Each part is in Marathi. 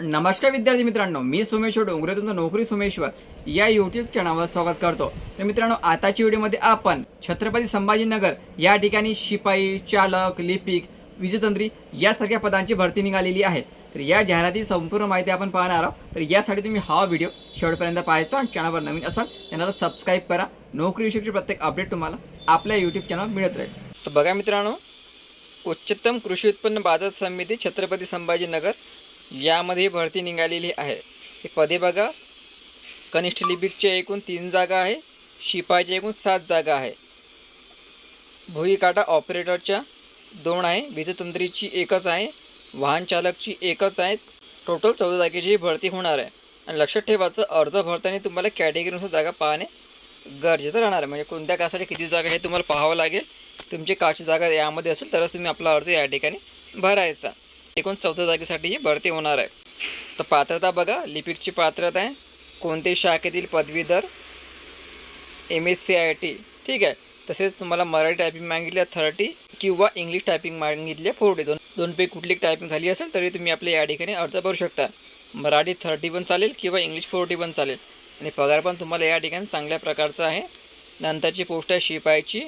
नमस्कार विद्यार्थी मित्रांनो मी सोमेश्वर डोंगरे तुमचं नोकरी सोमेश्वर या यूट्यूब चॅनलवर स्वागत करतो. तर मित्रांनो आताच्या व्हिडिओमध्ये आपण छत्रपती संभाजीनगर या ठिकाणी शिपाई चालक लिपिक वीजतंत्री यासारख्या पदांची भरती निघालेली आहे. तर या जाहिराती संपूर्ण माहिती आपण पाहणार आहोत. तर यासाठी तुम्ही हा व्हिडिओ शेवटपर्यंत पाहायचा आणि चॅनलवर नवीन असाल चॅनलला सबस्क्राईब करा. नोकरी विषयीची प्रत्येक अपडेट तुम्हाला आपल्या यूट्यूब चॅनल मिळत राहील. तर बघा मित्रांनो उच्चतम कृषी उत्पन्न बाजार समिती छत्रपती संभाजीनगर यामध्ये भरती निघालेली आहे. हे पदे बघा. कनिष्ठ लिपिकच्या एकूण तीन जागा आहे. शिपायच्या एकूण सात जागा आहे. भुईकाटा ऑपरेटरच्या दोन आहे. वीजतंत्रीची एकच आहे. वाहन चालकची एकच आहे. टोटल चौदा जागेची ही भरती होणार आहे. आणि लक्षात ठेवायचं अर्ज भरताना तुम्हाला कॅटेगरीनुसार जागा पाहणे गरजेचं राहणार आहे. म्हणजे कोणत्या कासाठी किती जागा हे तुम्हाला पाहावं लागेल. तुमची काची जागा यामध्ये असेल तरच तुम्ही आपला अर्ज या ठिकाणी भरायचा. एकूण चौदा जागेसाठी ही भरती होणार आहे. तर पात्रता बघा लिपिकची पात्रता आहे. कोणत्याही शाखेतील पदवीधर M S C I T ठीक आहे. तसेच तुम्हाला मराठी टायपिंग मागितल्या थर्टी किंवा इंग्लिश टायपिंग मागितल्या फोर्टी दोन दोनपैकी कुठली टायपिंग झाली असेल तरी तुम्ही आपल्या या ठिकाणी अर्ज भरू शकता. मराठी थर्टी पण चालेल किंवा इंग्लिश फोर्टी पण चालेल. आणि पगार पण तुम्हाला या ठिकाणी चांगल्या प्रकारचा आहे. नंतरची पोस्ट आहे शिपायची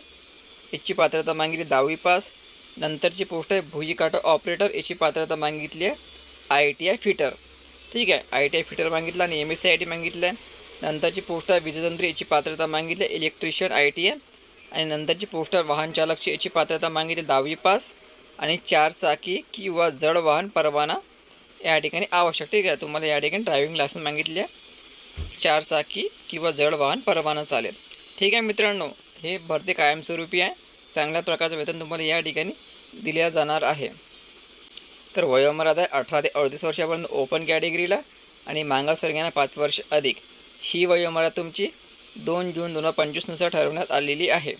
याची पात्रता मागितली दहावी पास नंतरची पोस्ट आहे भुईकाटा ऑपरेटर याची पात्रता मागितली आहे आय टी आय फिटर ठीक आहे आय टी आय फिटर मागितलं आणि M S C I T मागितलं आहे. नंतरची पोस्ट आहे विजयतंत्री याची पात्रता मागितली आहे इलेक्ट्रिशियन आय टी आय आणि नंतरची पोस्ट आहे वाहन चालकची याची पात्रता मागितली दहावी पास. आणि चार चाकी किंवा जड वाहन परवाना या ठिकाणी आवश्यक. ठीक आहे तुम्हाला या ठिकाणी ड्रायव्हिंग लायसन्स मागितली आहे. चार चाकी किंवा जड वाहन परवाना चालेल. ठीक आहे मित्रांनो हे भरती कायमस्वरूपी आहे. चांगल्या प्रकारचं वेतन तुम्हाला या ठिकाणी दिल्या जाणार आहे. तर वयोमर्यादा आहे अठरा ते अडतीस वर्षापर्यंत ओपन कॅटेगरीला आणि मागासवर्गीयांना पाच वर्ष अधिक. ही वयोमर्यादा तुमची दोन जून दोन हजार पंचवीसनुसार ठरवण्यात आलेली आहे.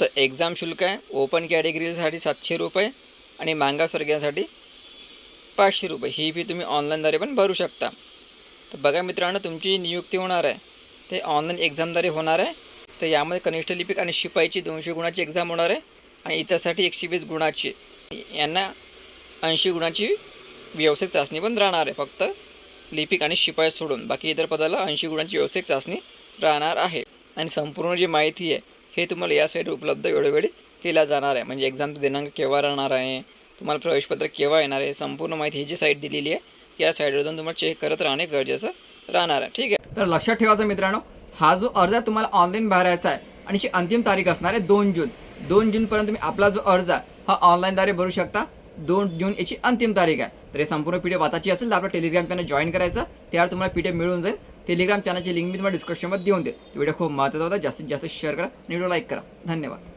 तर एक्झाम शुल्क आहे ओपन कॅटेगरीसाठी सातशे रुपये आणि मागासवर्गीयांसाठी पाचशे रुपये. ही फी तुम्ही ऑनलाईनद्वारे पण भरू शकता. तर बघा मित्रांनो तुमची नियुक्ती होणार आहे ते ऑनलाईन एक्झामद्वारे होणार आहे. तर यामध्ये कनिष्ठ लिपिक आणि शिपाईची दोनशे गुणाची एक्झाम होणार आहे. आणि इतरसाठी एकशे वीस गुणाची. यांना ऐंशी गुणाची व्यावसायिक चाचणी पण राहणार आहे. फक्त लिपिक आणि शिपाई सोडून. बाकी इतर पदाला ऐंशी गुणांची व्यावसायिक चाचणी राहणार आहे. आणि संपूर्ण जी माहिती आहे हे तुम्हाला या साईट उपलब्ध वेळोवेळी केल्या जाणार आहे. म्हणजे एक्झामचा दिनांक केव्हा राहणार आहे तुम्हाला प्रवेशपत्र केव्हा येणार आहे संपूर्ण माहिती ही जी साईट दिलेली आहे या साईटवर जाऊन तुम्हाला चेक करत राहणे गरजेचं राहणार आहे. ठीक आहे? तर लक्षात ठेवायचं मित्रांनो हा जो अर्ज आहे तुम्हाला ऑनलाईन भरायचा आहे. आणि जी अंतिम तारीख असणार आहे दोन जून. दोन जूनपर्यंत तुम्ही आपला जो अर्ज आहे हा ऑनलाईनद्वारे भरू शकता. दोन जून याची अंतिम तारीख आहे. तर हे संपूर्ण पी डी वाचायची असेल तर आपलं टेलिग्राम चॅनल जॉईन करायचं. त्यावर तुम्हाला पी डी मिळून जाईल. टेलिग्राम चॅनलची लिंक मी तुम्हाला डिस्क्रिप्शनमध्ये देऊन दे व्हिडिओ खूप महत्त्वाचा होता. जास्तीत जास्त शेअर करा आणि व्हिडिओ लाईक करा. धन्यवाद.